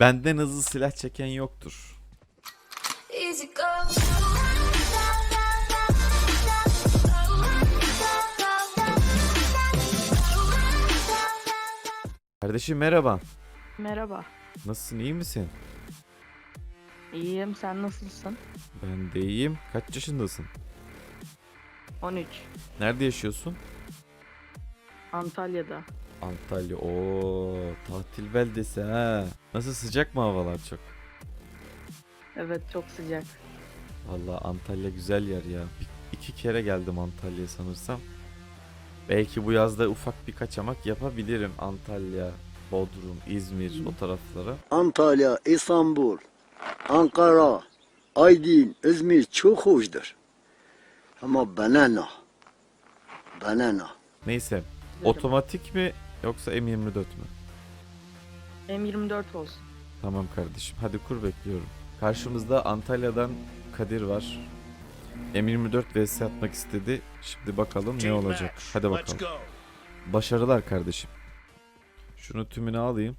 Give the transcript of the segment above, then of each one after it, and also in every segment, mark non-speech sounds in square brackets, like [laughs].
Benden hızlı silah çeken yoktur. Kardeşim merhaba. Merhaba. Nasılsın iyi misin? İyiyim. Sen nasılsın? Ben de iyiyim. Kaç yaşındasın? 13. Nerede yaşıyorsun? Antalya'da. Antalya. Oo, tatil beldesi ha. Nasıl sıcak mı havalar çok? Evet çok sıcak. Vallahi Antalya güzel yer ya. Bir, iki kere geldim Antalya'ya sanırsam. Belki bu yazda ufak bir kaçamak yapabilirim Antalya, Bodrum, İzmir o taraflara. Antalya, İstanbul, Ankara, Aydın, İzmir çok hoşdur. Ama bana ne? Bana ne? Neyse. Otomatik mi yoksa M24 mü? M24 olsun. Tamam kardeşim. Hadi kur bekliyorum. Karşımızda Antalya'dan Kadir var. M24 vs atmak istedi. Şimdi bakalım ne olacak. Hadi bakalım. Başarılar kardeşim. Şunu tümünü alayım.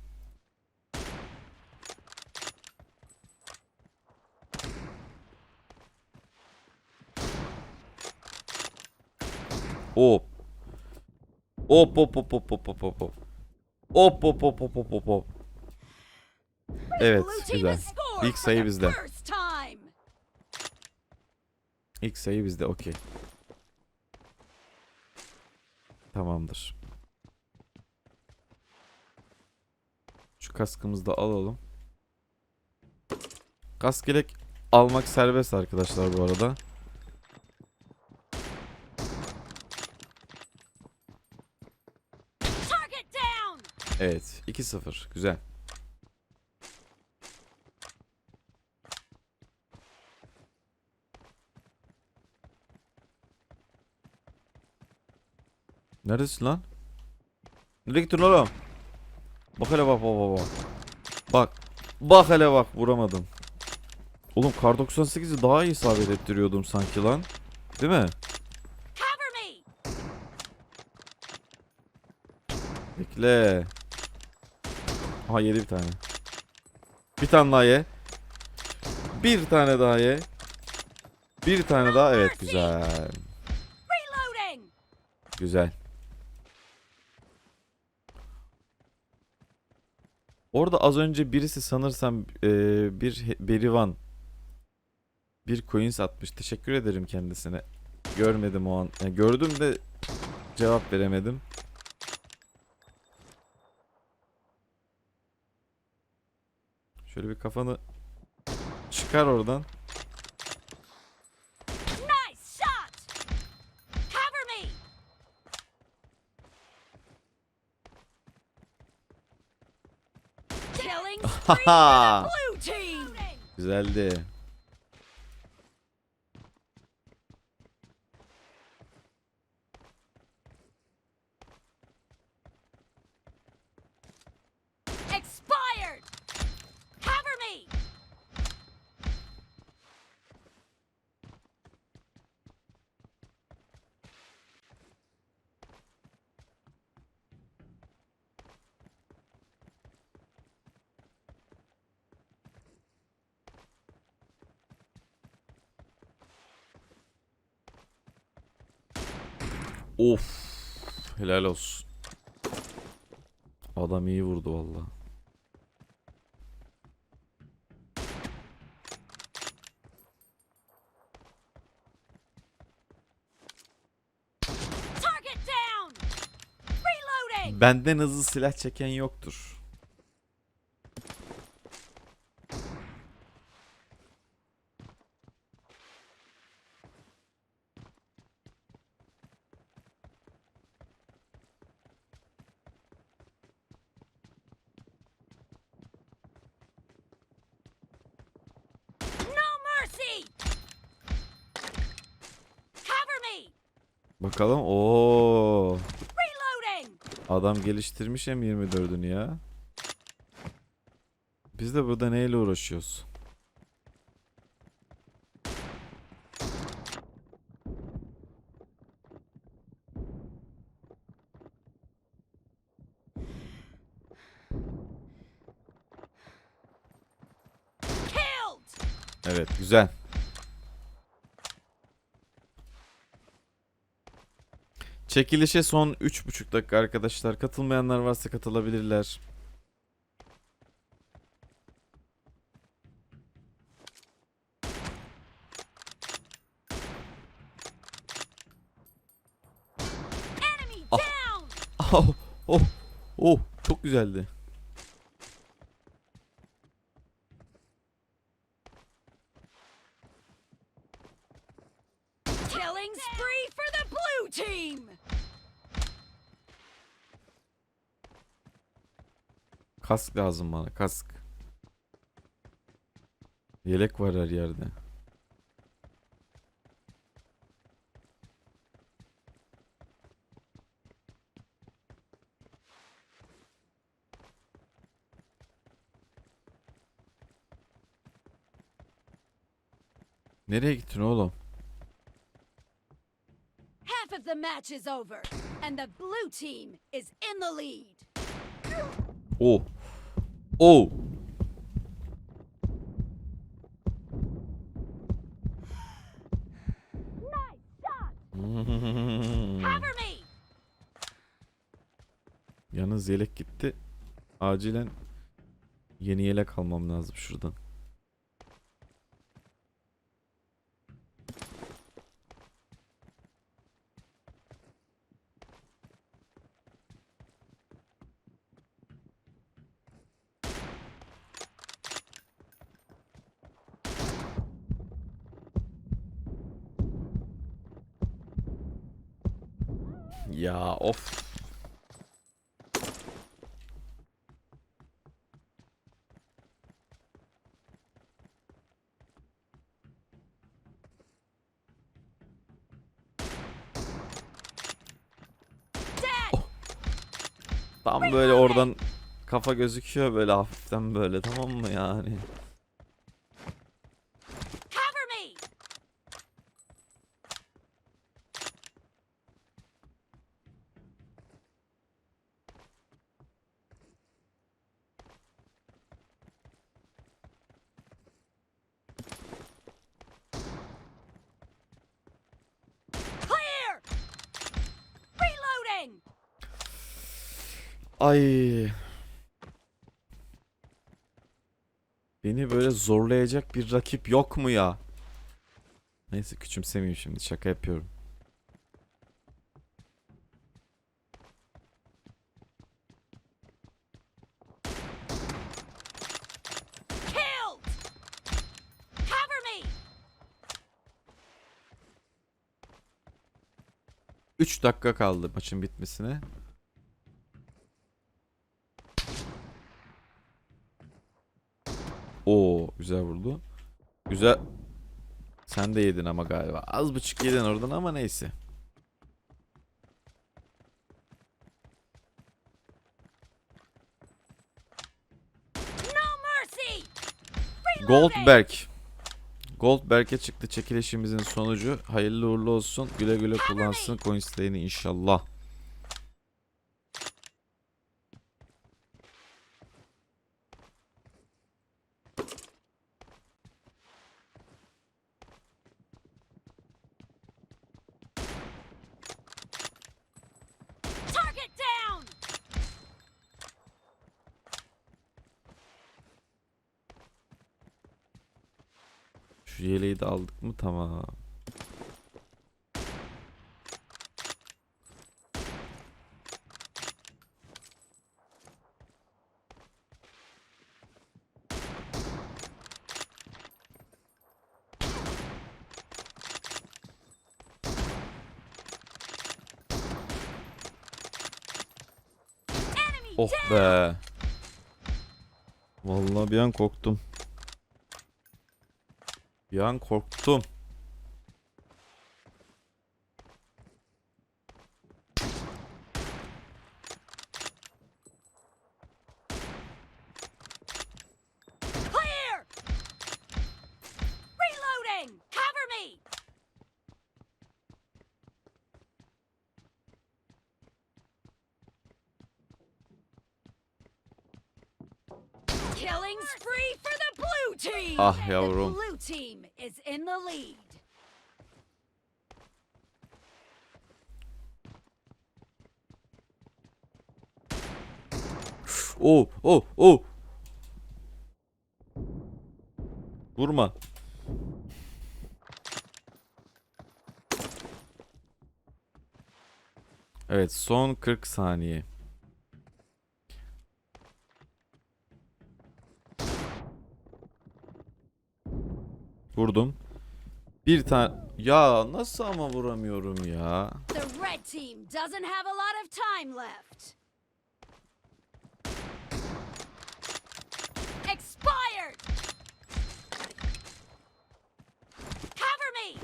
Hop. Hop hop hop hop hop hop hop hop. Hop hop hop hop hop hop. Evet güzel. İlk sayı bizde. İlk sayı bizde okey. Tamamdır. Şu kaskımızı da alalım. Kask gerek almak serbest arkadaşlar bu arada. Evet 2-0 güzel. Neredesin lan? Nereye gittin oğlum? Bak hele bak bak bak bak. Bak. Bak hele bak vuramadım. Oğlum kar 98'i daha iyi isabet ettiriyordum sanki lan. Değil mi? Bekle. Aha yedi bir tane. Bir tane daha ye. Bir tane daha ye. Bir tane daha evet güzel. Güzel. Orada az önce birisi sanırsam eee, bir Berivan bir coins atmış. Teşekkür ederim kendisine. Görmedim o an. Yani gördüm de cevap veremedim. Şöyle bir kafanı çıkar oradan. Haha. [laughs] Güzeldi. Of. Helal olsun. Adam iyi vurdu valla. Target down! Reloading! Benden hızlı silah çeken yoktur. Bakalım. Oo. Adam geliştirmiş M24'ünü ya. Biz de burada neyle uğraşıyoruz? Evet güzel. Çekilişe son 3,5 dakika arkadaşlar. Katılmayanlar varsa katılabilirler. Ah. Oh, oh, oh, çok güzeldi. Killing spree for the blue team! Kask lazım bana, kask. Yelek var her yerde. Nereye gittin oğlum? Half of the match is over, and the blue team is in the lead. Oh. Oh. Yalnız yelek gitti. Acilen yeni yelek almam lazım şuradan. Ya of. Dead! Tam böyle oradan kafa gözüküyor böyle hafiften böyle tamam mı yani? Ay. Beni böyle zorlayacak bir rakip yok mu ya? Neyse küçümsemeyeyim şimdi şaka yapıyorum. Killed! Cover me! 3 dakika kaldı maçın bitmesine. Oo güzel vurdu. Güzel. Sen de yedin ama galiba. Az buçuk yedin oradan ama neyse. Goldberg. Goldberg'e çıktı çekilişimizin sonucu. Hayırlı uğurlu olsun. Güle güle kullansın coinslerini inşallah. Şu yeleği de aldık mı tamam. Oh be. Vallahi bir an korktum. Bir korktum. Clear! Reloading! Cover me! Killing spree for the blue. Ah yavrum. İn the lead. Oh oh oh. Vurma. Evet son 40 saniye. Vurdum. Bir tane ya nasıl ama vuramıyorum ya. The red team doesn't have a lot of time left. Expired! Cover me!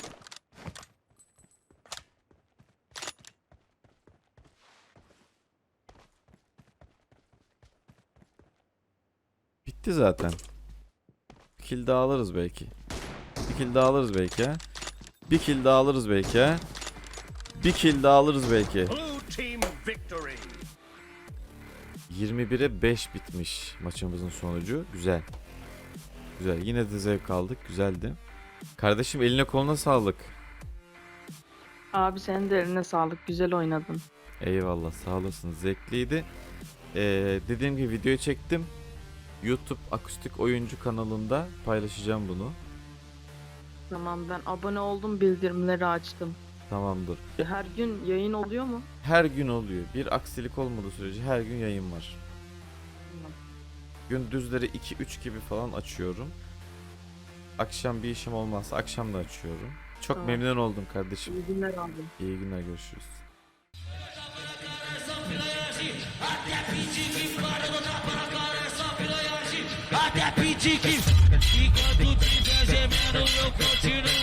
Bitti zaten. Kill alırız belki. Bir kill daha alırız belki. Bir kill daha alırız belki. Bir kill daha alırız belki. Blue team victory. 21'e 5 bitmiş maçımızın sonucu. Güzel. Güzel. Yine de zevk aldık. Güzeldi. Kardeşim eline koluna sağlık. Abi senin de eline sağlık. Güzel oynadın. Eyvallah sağ olasın. Zevkliydi. Ee, dediğim gibi videoyu çektim. YouTube Akustik Oyuncu kanalında paylaşacağım bunu. Tamam ben abone oldum. Bildirimleri açtım. Tamamdır. Her gün yayın oluyor mu? Her gün oluyor. Bir aksilik olmadığı sürece her gün yayın var. Tamam. Gündüzleri 2-3 gibi falan açıyorum. Akşam bir işim olmazsa akşam da açıyorum. Çok Tamam. memnun oldum kardeşim. İyi günler abi. İyi günler görüşürüz. Até pedir que E quando tiver gemendo, eu continuo.